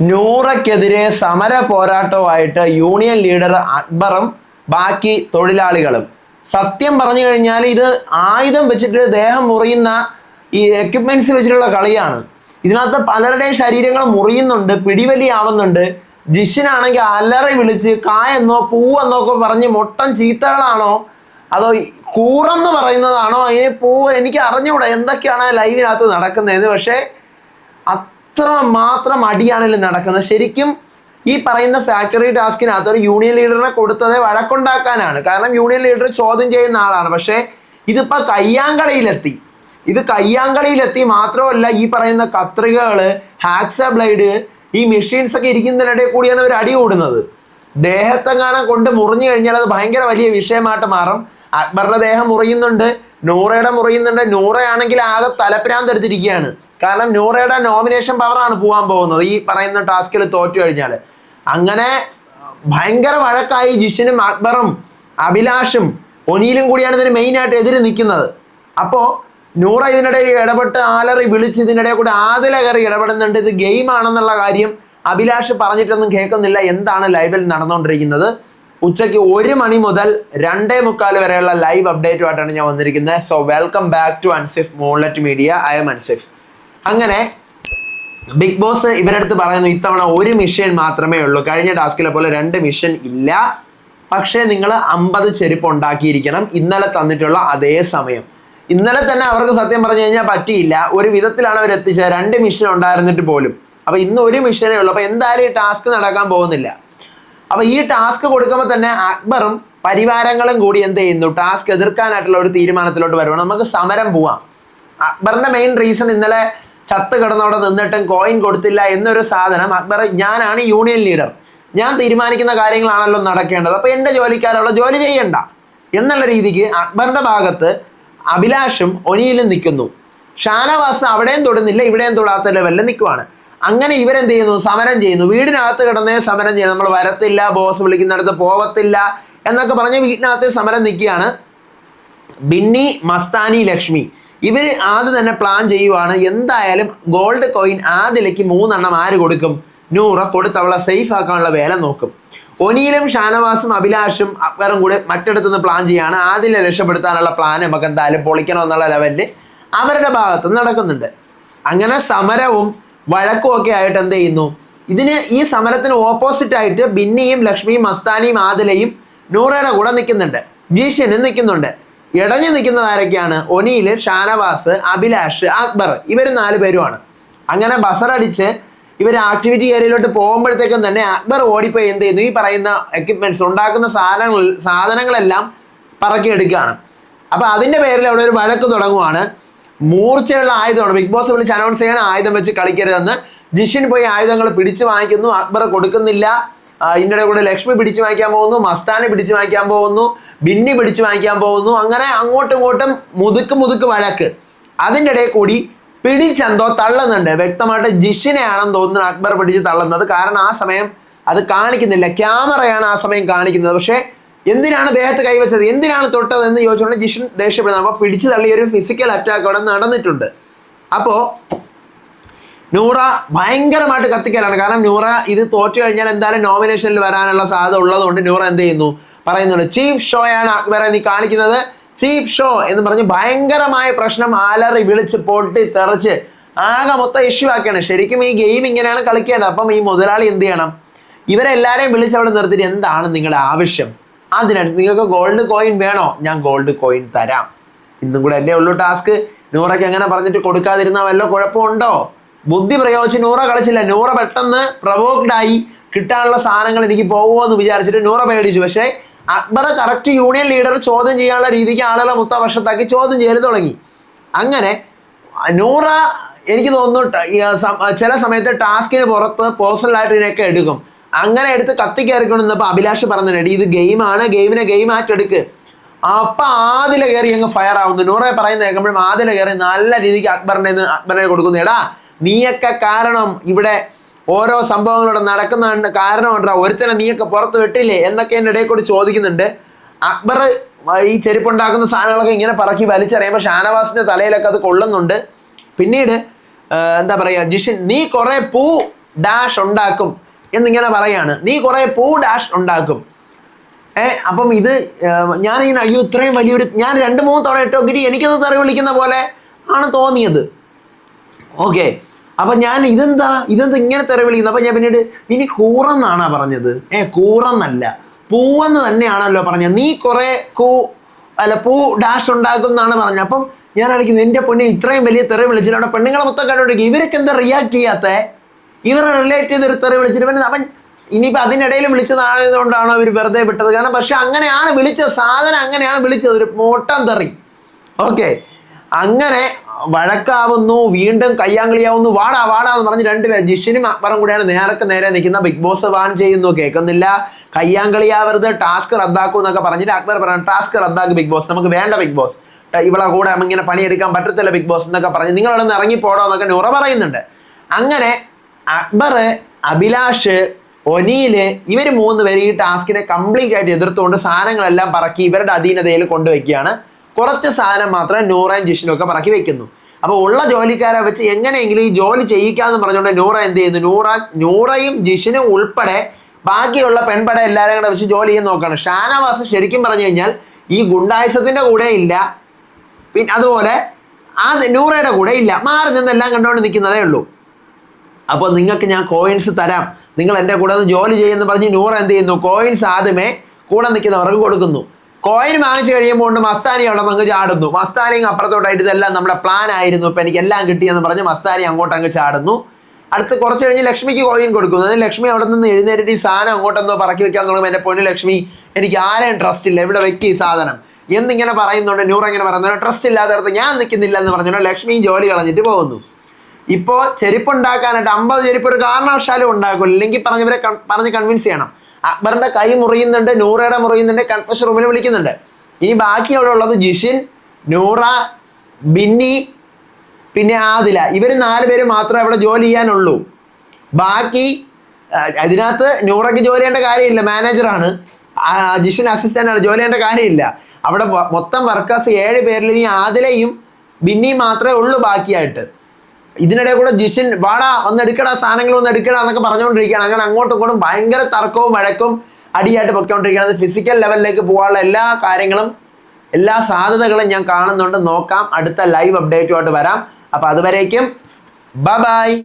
നൂറയ്ക്കെതിരെ സമര പോരാട്ടവുമായിട്ട് union leader അക്ബറും ബാക്കി തൊഴിലാളികളും. സത്യം പറഞ്ഞു കഴിഞ്ഞാൽ ഇത് ആയുധം വെച്ചിട്ട് ദേഹം മുറിയുന്ന ഈ എക്യുപ്മെന്റ്സ് വെച്ചിട്ടുള്ള കളിയാണ്. ഇതിനകത്ത് പലരുടെയും ശരീരങ്ങൾ മുറിയുന്നുണ്ട് പിടിവലി ആവുന്നുണ്ട് ജിഷിനാണെങ്കിൽ അലറി വിളിച്ച് കായെന്നോ പൂവെന്നോ ഒക്കെ പറഞ്ഞ് മൊട്ടം ചീത്തകളാണോ? അതോ കൂറെന്ന് പറയുന്നതാണോ? ഈ പൂവ് എനിക്ക് അറിഞ്ഞുകൂടാ എന്തൊക്കെയാണ് ലൈവിനകത്ത് നടക്കുന്നതെന്ന് പക്ഷേ അത്ര മാത്രം അടിയാണെങ്കിലും നടക്കുന്നത്? ശരിക്കും ഈ പറയുന്ന ഫാക്ടറി ടാസ്കിനകത്ത് ഒരു യൂണിയൻ ലീഡറിനെ കൊടുത്തത് വഴക്കുണ്ടാക്കാനാണ്. കാരണം യൂണിയൻ ലീഡർ ചോദ്യം ചെയ്യുന്ന ആളാണ്. പക്ഷേ ഇതിപ്പോൾ കയ്യാങ്കളിയിലെത്തി. ഇത് കയ്യാങ്കളിയിലെത്തി മാത്രമല്ല ഈ പറയുന്ന കത്രികകൾ ഹാക്സ ബ്ലേഡ് ഈ മെഷീൻസ് ഒക്കെ ഇരിക്കുന്നതിനിടയിൽ കൂടിയാണ് ഒരു അടി കൂടുന്നത്. ദേഹത്തെങ്ങാനം കൊണ്ട് മുറിഞ്ഞു കഴിഞ്ഞാൽ അത് ഭയങ്കര വലിയ വിഷയമായിട്ട് മാറും. അക്ബറുടെ ദേഹം മുറിയുന്നുണ്ട് നൂറയുടെ മുറിയുന്നുണ്ട്. നൂറയാണെങ്കിൽ ആകെ തലപ്പിരാന്ത് എടുത്തിരിക്കുകയാണ്. കാരണം നൂറയുടെ നോമിനേഷൻ പവറാണ് പോകാൻ പോകുന്നത്. ഈ പറയുന്ന ടാസ്കിൽ തോറ്റു കഴിഞ്ഞാൽ അങ്ങനെ ഭയങ്കര വഴക്കായി ജിഷിനും അക്ബറും അഭിലാഷും ഒനിയിലും കൂടിയാണ് ഇതിന് മെയിനായിട്ട് എതിര് നിൽക്കുന്നത്. അപ്പോൾ നൂറ ഇതിനിടയിൽ ഇടപെട്ട് ആലറി വിളിച്ച് ഇതിനിടയിൽ കൂടി ആദില കയറി ഇടപെടുന്നുണ്ട്. ഇത് ഗെയിം ആണെന്നുള്ള കാര്യം അഭിലാഷ് പറഞ്ഞിട്ടൊന്നും കേൾക്കുന്നില്ല. എന്താണ് ലൈവിൽ നടന്നുകൊണ്ടിരിക്കുന്നത്? ഉച്ചയ്ക്ക് ഒരു മണി മുതൽ രണ്ടേ മുക്കാൽ വരെയുള്ള ലൈവ് അപ്ഡേറ്റുമായിട്ടാണ് ഞാൻ വന്നിരിക്കുന്നത്. So welcome back to Ansif മോൺലെറ്റ് media I M Ansif അങ്ങനെ ബിഗ് ബോസ് ഇവരടുത്ത് പറയുന്നു ഇത്തവണ ഒരു മിഷൻ മാത്രമേ ഉള്ളൂ. കഴിഞ്ഞ ടാസ്കിലെ പോലെ രണ്ട് മിഷൻ ഇല്ല. പക്ഷേ നിങ്ങൾ അമ്പത് ചെരുപ്പ് ഉണ്ടാക്കിയിരിക്കണം. ഇന്നലെ തന്നിട്ടുള്ള അതേ സമയം. ഇന്നലെ തന്നെ അവർക്ക് സത്യം പറഞ്ഞു കഴിഞ്ഞാൽ പറ്റിയില്ല. ഒരു വിധത്തിലാണ് അവർ എത്തിച്ചത്. രണ്ട് മിഷൻ ഉണ്ടായിരുന്നിട്ട് പോലും. അപ്പൊ ഇന്ന് ഒരു മിഷനേ ഉള്ളൂ. അപ്പൊ എന്തായാലും ഈ ടാസ്ക് നടക്കാൻ പോകുന്നില്ല. അപ്പൊ ഈ ടാസ്ക് കൊടുക്കുമ്പോൾ തന്നെ അക്ബറും പരിവാരങ്ങളും കൂടി എന്ത് ചെയ്യുന്നു? ടാസ്ക് എതിർക്കാനായിട്ടുള്ള ഒരു തീരുമാനത്തിലോട്ട് വരുവാണ് നമുക്ക് സമരം പോവാം. അക്ബറിന്റെ മെയിൻ റീസൺ ഇന്നലെ ചത്ത് കിടന്നവിടെ നിന്നിട്ടും കോയിൻ കൊടുത്തില്ല എന്നൊരു സാധനം അക്ബർ ഞാനാണ് യൂണിയൻ ലീഡർ ഞാൻ തീരുമാനിക്കുന്ന കാര്യങ്ങളാണല്ലോ നടക്കേണ്ടത്. അപ്പോൾ എന്റെ ജോലിക്കാരുള്ള ജോലി ചെയ്യണ്ട. എന്നുള്ള രീതിക്ക് അക്ബറിന്റെ ഭാഗത്ത് അഭിലാഷും ഒനിയിലും നിൽക്കുന്നു. ഷാനവാസ് അവിടെയും തൊടുന്നില്ല ഇവിടെയും തൊടാത്ത ലെവലിൽ നിൽക്കുവാണ്. അങ്ങനെ ഇവരെന്ത് ചെയ്യുന്നു? സമരം ചെയ്യുന്നു. വീടിനകത്ത് കിടന്നേ സമരം ചെയ്യുന്നു. നമ്മൾ വരത്തില്ല ബോസ് വിളിക്കുന്നിടത്ത് പോവത്തില്ല എന്നൊക്കെ പറഞ്ഞ് വീട്ടിനകത്ത് സമരം നിൽക്കുകയാണ് ബിന്നി മസ്താനി ലക്ഷ്മി. ഇവർ ആദ്യം തന്നെ പ്ലാൻ ചെയ്യുവാണ് എന്തായാലും ഗോൾഡ് കോയിൻ ആദിലേക്ക് മൂന്നെണ്ണം ആര് കൊടുക്കും? നൂറ കൊടുത്ത് അവളെ സേഫ് ആക്കാനുള്ള വേല നോക്കും. ഒനിയിലും ഷാനവാസും അഭിലാഷും അക്ബറും കൂടെ മറ്റിടത്തു നിന്ന് പ്ലാൻ ചെയ്യാണ്. ആദിലെ രക്ഷപ്പെടുത്താനുള്ള പ്ലാൻ നമുക്ക് എന്തായാലും പൊളിക്കണം എന്നുള്ള ലെവലിൽ അവരുടെ ഭാഗത്ത് നടക്കുന്നുണ്ട്. അങ്ങനെ സമരവും വഴക്കും ഒക്കെ ആയിട്ട് എന്ത് ചെയ്യുന്നു? ഇതിന് ഈ സമരത്തിന് ഓപ്പോസിറ്റ് ആയിട്ട് ബിന്നിയും ലക്ഷ്മിയും മസ്താനിയും ആദിലയും നൂറയുടെ കൂടെ നിൽക്കുന്നുണ്ട്. ജീഷനും നിൽക്കുന്നുണ്ട്. ഇടഞ്ഞു നിൽക്കുന്നത് ആരൊക്കെയാണ്? ഒനിയിൽ ഷാനവാസ് അഭിലാഷ് അക്ബർ. ഇവർ നാല് പേരുമാണ്. അങ്ങനെ ബസറടിച്ച് ഇവർ ആക്ടിവിറ്റി ഏരിയയിലോട്ട് പോകുമ്പോഴത്തേക്കും തന്നെ അക്ബർ ഓടിപ്പോയി എന്ത് ചെയ്യുന്നു? ഈ പറയുന്ന എക്യുപ്മെന്റ്സ് ഉണ്ടാക്കുന്ന സാധനങ്ങൾ സാധനങ്ങളെല്ലാം പറക്കിയെടുക്കുകയാണ് അപ്പോൾ അതിന്റെ പേരിൽ അവിടെ ഒരു വഴക്ക് തുടങ്ങുവാണ്. മൂർച്ചയുള്ള ആയുധമാണ്. ബിഗ് ബോസ് വിളിച്ച് അനൗൺസ് ചെയ്യണ ആയുധം വെച്ച് കളിക്കരുതെന്ന്. ജിഷിൻ പോയി ആയുധങ്ങൾ പിടിച്ചു വാങ്ങിക്കുന്നു. അക്ബർ കൊടുക്കുന്നില്ല. ആ, ഇതിന്റെ കൂടെ ലക്ഷ്മി പിടിച്ചു വാങ്ങിക്കാൻ പോകുന്നു മസ്താനെ പിടിച്ചു വാങ്ങിക്കാൻ പോകുന്നു ബിന്നി പിടിച്ചു വാങ്ങിക്കാൻ പോകുന്നു അങ്ങനെ അങ്ങോട്ടും ഇങ്ങോട്ടും മുതുക്ക് മുതുക്ക് വഴക്ക്. അതിന്റെ ഇടയിൽ കൂടി പിടിച്ചെന്തോ തള്ളുന്നുണ്ട്. വ്യക്തമായിട്ട് ജിഷിനെയാണെന്ന് തോന്നുന്നു അക്ബർ പിടിച്ച് തള്ളുന്നത്. കാരണം ആ സമയം അത് കാണിക്കുന്നില്ല. ക്യാമറയാണ് ആ സമയം കാണിക്കുന്നത്. പക്ഷേ എന്തിനാണ് ദേഹത്ത് കൈവച്ചത്? എന്തിനാണ് തൊട്ടത് എന്ന് ചോദിച്ചുകൊണ്ട് ജിഷൻ ദേഷ്യപ്പെടുന്നത് അപ്പോൾ പിടിച്ചു തള്ളിയ ഒരു ഫിസിക്കൽ അറ്റാക്ക് അവിടെ നടന്നിട്ടുണ്ട്. അപ്പോൾ നൂറ ഭയങ്കരമായിട്ട് കത്തിക്കലാണ്. കാരണം നൂറ ഇത് തോറ്റു കഴിഞ്ഞാൽ എന്തായാലും നോമിനേഷനിൽ വരാനുള്ള സാധ്യത ഉള്ളതുകൊണ്ട് നൂറ എന്ത് ചെയ്യുന്നു? പറയുന്നുണ്ട് ചീഫ് ഷോ ആണ് അക്ബറെ നീ കാണിക്കുന്നത്. ചീഫ് ഷോ എന്ന് പറഞ്ഞ് ഭയങ്കരമായ പ്രശ്നം ആലറി വിളിച്ച് പൊട്ടി തെറിച്ച് ആകെ മൊത്തം ഇഷ്യൂ ആക്കിയാണ് ശരിക്കും ഈ ഗെയിം ഇങ്ങനെയാണ് കളിക്കേണ്ടത്. അപ്പം ഈ മുതലാളി എന്ത് ചെയ്യണം? ഇവരെല്ലാരെയും വിളിച്ച് അവിടെ നിർത്തിയിട്ട് എന്താണ് നിങ്ങളുടെ ആവശ്യം? അതിനടുത്ത് നിങ്ങൾക്ക് ഗോൾഡ് കോയിൻ വേണോ? ഞാൻ ഗോൾഡ് കോയിൻ തരാം. ഇന്നും കൂടെ അല്ലേ ഉള്ളൂ ടാസ്ക് നൂറയ്ക്ക് അങ്ങനെ പറഞ്ഞിട്ട് കൊടുക്കാതിരുന്ന വല്ല കുഴപ്പമുണ്ടോ? ബുദ്ധി പ്രയോഗിച്ച് നൂറ കളിച്ചില്ല. നൂറ പെട്ടെന്ന് പ്രവോക്ഡായി കിട്ടാനുള്ള സാധനങ്ങൾ എനിക്ക് പോകുമോ എന്ന് വിചാരിച്ചിട്ട് നൂറ പേടിച്ചു. പക്ഷേ അക്ബർ കറക്റ്റ് യൂണിയൻ ലീഡർ ചോദ്യം ചെയ്യാനുള്ള രീതിക്ക് ആളുകളെ മുത്ത വർഷത്താക്കി ചോദ്യം ചെയ്ത് തുടങ്ങി. അങ്ങനെ നൂറ എനിക്ക് തോന്നുന്നു ചില സമയത്ത് ടാസ്കിന് പുറത്ത് പേഴ്സണലായിട്ട് ഇതിനൊക്കെ എടുക്കും. അങ്ങനെ എടുത്ത് കത്തിക്കയറിക്കൊണ്ടിരുന്നപ്പോൾ അഭിലാഷ് പറഞ്ഞിട്ടുണ്ട് ഇത് ഗെയിമാണ് ഗെയിമിനെ ഗെയിം ആയിട്ട് എടുക്ക്. അപ്പൊ ആദില കയറി അങ്ങ് ഫയർ ആവുന്നു. നൂറെ പറയുന്ന കേൾക്കുമ്പോഴും ആദില കയറി നല്ല രീതിക്ക് അക്ബറിനെ അക്ബറിനെ കൊടുക്കുന്നു. എടാ നീയൊക്കെ കാരണം ഇവിടെ ഓരോ സംഭവങ്ങളോട് നടക്കുന്ന കാരണമുണ്ടാ? ഒരുത്തനെ നീയൊക്കെ പുറത്ത് വിട്ടില്ലേ? എന്നൊക്കെ എന്റെ ഇടയിൽ കൂടി ചോദിക്കുന്നുണ്ട്. അക്ബർ ഈ ചെരുപ്പുണ്ടാക്കുന്ന സാധനങ്ങളൊക്കെ ഇങ്ങനെ പറക്കി വലിച്ചറിയുമ്പോൾ ഷാനവാസിന്റെ തലയിലൊക്കെ അത് കൊള്ളുന്നുണ്ട്. പിന്നീട് എന്താ പറയുക ജിഷിൻ നീ കുറേ പൂ ഡാഷ് ഉണ്ടാക്കും എന്നിങ്ങനെ പറയാണ്. നീ കുറേ പൂ ഡാഷ് ഉണ്ടാക്കും. ഏ അപ്പം ഇത് ഞാൻ ഞാനിങ്ങനെ അയ്യോ ഇത്രയും വലിയൊരു ഞാൻ രണ്ട് മൂന്ന് തവണ ഇട്ടോ. ഗിരി എനിക്കത് തെറി വിളിക്കുന്ന പോലെ ആണ് തോന്നിയത്. ഓക്കെ. അപ്പൊ ഞാൻ ഇതെന്താ? ഇതെന്താ ഇങ്ങനെ തെറി വിളിക്കുന്നത് അപ്പൊ ഞാൻ പിന്നീട് ഇനി കൂറെന്നാണാ പറഞ്ഞത്? ഏ കൂറെന്നല്ല. പൂവെന്ന് തന്നെയാണല്ലോ പറഞ്ഞത്. നീ കുറെ കൂ അല്ല പൂ ഡാഷ് ഉണ്ടാക്കും എന്നാണ് പറഞ്ഞത്. അപ്പം ഞാൻ ആയിരിക്കും എന്റെ പൊന്നെ ഇത്രയും വലിയ തെറി വിളിച്ചിട്ട് അവിടെ പെണ്ണുങ്ങളെ മൊത്തം കണ്ടുകൊണ്ടിരിക്കും ഇവരൊക്കെ എന്താ റിയാക്ട് ചെയ്യാത്ത? ഇവരെ റിലേറ്റ് ചെയ്തൊരു തെറി വിളിച്ചിട്ട് അവൻ ഇനിയിപ്പോൾ അതിനിടയിൽ വിളിച്ചതായതുകൊണ്ടാണോ ഇവർ വെറുതെ വിട്ടത്? കാരണം പക്ഷെ അങ്ങനെയാണ് വിളിച്ചത്. സാധനം അങ്ങനെയാണ് വിളിച്ചത്. ഒരു മോട്ടം തെറി. ഓക്കെ. അങ്ങനെ വഴക്കാവുന്നു വീണ്ടും കയ്യാങ്കളിയാവുന്നു. വാടാ വാടാ എന്ന് പറഞ്ഞ് രണ്ടുപേർ ജിഷിനും അക്ബറും കൂടെയാണ് നേരക്ക് നേരെ നിൽക്കുന്ന ബിഗ് ബോസ് വാൻ ചെയ്യുന്നു. കേൾക്കുന്നില്ല. കയ്യാങ്കളിയാവരുത് ടാസ്ക് റദ്ദാക്കൂ എന്നൊക്കെ പറഞ്ഞിട്ട് അക്ബർ പറഞ്ഞു ടാസ്ക് റദ്ദാക്കും ബിഗ് ബോസ് നമുക്ക് വേണ്ട ബിഗ് ബോസ്. ഇവളെ കൂടെ ഇങ്ങനെ പണിയെടുക്കാൻ പറ്റത്തില്ല ബിഗ് ബോസ് എന്നൊക്കെ പറഞ്ഞ് നിങ്ങൾ അവിടെ നിന്ന് ഇറങ്ങിപ്പോടോ എന്നൊക്കെ നുറ പറയുന്നുണ്ട്. അങ്ങനെ അക്ബർ അഭിലാഷ് ഒനീൽ ഇവർ മൂന്ന് പേര് ഈ ടാസ്കിനെ കംപ്ലീറ്റ് ആയിട്ട് എതിർത്തുകൊണ്ട് സാധനങ്ങളെല്ലാം പറക്കി ഇവരുടെ അധീനതയിൽ കൊണ്ടുവയ്ക്കുകയാണ്. കുറച്ച് സാധനം മാത്രം നൂറയും ജിഷിനും ഒക്കെ പറക്കി വെക്കുന്നു. അപ്പോൾ ഉള്ള ജോലിക്കാരെ വെച്ച് എങ്ങനെയെങ്കിലും ഈ ജോലി ചെയ്യിക്കാന്ന് പറഞ്ഞുകൊണ്ട് നൂറ എന്ത് ചെയ്യുന്നു? നൂറ നൂറയും ജിഷിനും ഉൾപ്പെടെ ബാക്കിയുള്ള പെൺപട എല്ലാവരും കൂടെ വെച്ച് ജോലി ചെയ്യാൻ നോക്കുകയാണ് ഷാനവാസ് ശരിക്കും പറഞ്ഞു കഴിഞ്ഞാൽ ഈ ഗുണ്ടായസത്തിന്റെ കൂടെ ഇല്ല. പിന്നെ അതുപോലെ ആ നൂറയുടെ കൂടെ ഇല്ല. മാറി നിന്നെല്ലാം കണ്ടുകൊണ്ട് നിൽക്കുന്നതേ ഉള്ളൂ. അപ്പോൾ നിങ്ങൾക്ക് ഞാൻ കോയിൻസ് തരാം. നിങ്ങൾ എന്റെ കൂടെ ജോലി ചെയ്യുമെന്ന് പറഞ്ഞ് നൂറ് എന്ത് ചെയ്യുന്നു? കോയിൻസ് ആദ്യമേ കൂടെ നിൽക്കുന്നവർക്ക് കൊടുക്കുന്നു. കോയിൻ വാങ്ങിച്ചു കഴിയുമ്പോൾ ഉണ്ട് മസ്താനി അവിടെ അങ്ങ് ചാടുന്നു. മസ്താനി അപ്പുറത്തോട്ടായിട്ട് ഇതെല്ലാം നമ്മുടെ പ്ലാൻ ആയിരുന്നു. ഇപ്പം എനിക്ക് എല്ലാം കിട്ടിയെന്ന് പറഞ്ഞ് മസ്താനി അങ്ങോട്ട് അങ്ങ് ചാടുന്നു. അടുത്ത് കുറച്ച് കഴിഞ്ഞ് ലക്ഷ്മിക്ക് കോയിൻ കൊടുക്കുന്നു. അതിന് ലക്ഷ്മി അവിടെ നിന്ന് എഴുന്നേറ്റിട്ട് ഈ സാധനം അങ്ങോട്ടെന്തോ പറക്കി വെക്കാൻ തുടങ്ങുമ്പോൾ എന്റെ പൊന്നു ലക്ഷ്മി എനിക്ക് ആരെയും ട്രസ്റ്റ് ഇല്ല. ഇവിടെ വെക്കി ഈ സാധനം? എന്നിങ്ങനെ പറയുന്നുണ്ട്. ന്യൂറ ഇങ്ങനെ പറയുന്നുണ്ട്. ട്രസ്റ്റ് ഇല്ലാത്തടത്ത് ഞാൻ നിൽക്കുന്നില്ല എന്ന് പറഞ്ഞിട്ട് ലക്ഷ്മിയും ജോലി കളഞ്ഞിട്ട് പോകുന്നു. ഇപ്പോൾ ചെരുപ്പ് ഉണ്ടാക്കാനായിട്ട് അമ്പത് ചെരുപ്പ് ഒരു കാരണവശാലും ഉണ്ടാക്കും ഇല്ലെങ്കിൽ പറഞ്ഞവരെ പറഞ്ഞ് കൺവിൻസ് ചെയ്യണം. അക്ബറിന്റെ കൈ മുറിയുന്നുണ്ട് നൂറയുടെ മുറിയുന്നുണ്ട് കൺഫഷൻ റൂമിൽ വിളിക്കുന്നുണ്ട്. ഇനി ബാക്കി അവിടെ ഉള്ളത് ജിഷിൻ നൂറ ബിന്നി പിന്നെ ആദില. ഇവർ നാല് പേര് മാത്രമേ അവിടെ ജോലി ചെയ്യാനുള്ളൂ. ബാക്കി അതിനകത്ത് നൂറയ്ക്ക് ജോലി ചെയ്യേണ്ട കാര്യമില്ല മാനേജറാണ് ജിഷിൻ അസിസ്റ്റന്റ് ആണ് ജോലി ചെയ്യേണ്ട കാര്യമില്ല. അവിടെ മൊത്തം വർക്കേഴ്സ് ഏഴ് പേരിൽ ഇനി ആദിലയും ബിന്നിയും മാത്രമേ ഉള്ളൂ ബാക്കിയായിട്ട്. ഇതിനിടെ കൂടെ ജിഷിൻ വാടാ ഒന്ന് എടുക്കടാ സാധനങ്ങൾ ഒന്ന് എടുക്കടാ എന്നൊക്കെ പറഞ്ഞുകൊണ്ടിരിക്കുകയാണ്. അങ്ങനെ അങ്ങോട്ടും ഇങ്ങോട്ടും ഭയങ്കര തർക്കവും വഴക്കും അടിയായിട്ട് പൊയ്ക്കൊണ്ടിരിക്കുകയാണ്. ഫിസിക്കൽ ലെവലിലേക്ക് പോകാനുള്ള എല്ലാ കാര്യങ്ങളും എല്ലാ സാധ്യതകളും ഞാൻ കാണുന്നുണ്ട്. നോക്കാം. അടുത്ത ലൈവ് അപ്ഡേറ്റുമായിട്ട് വരാം. അപ്പോൾ അതുവരേക്കും ബ ബൈ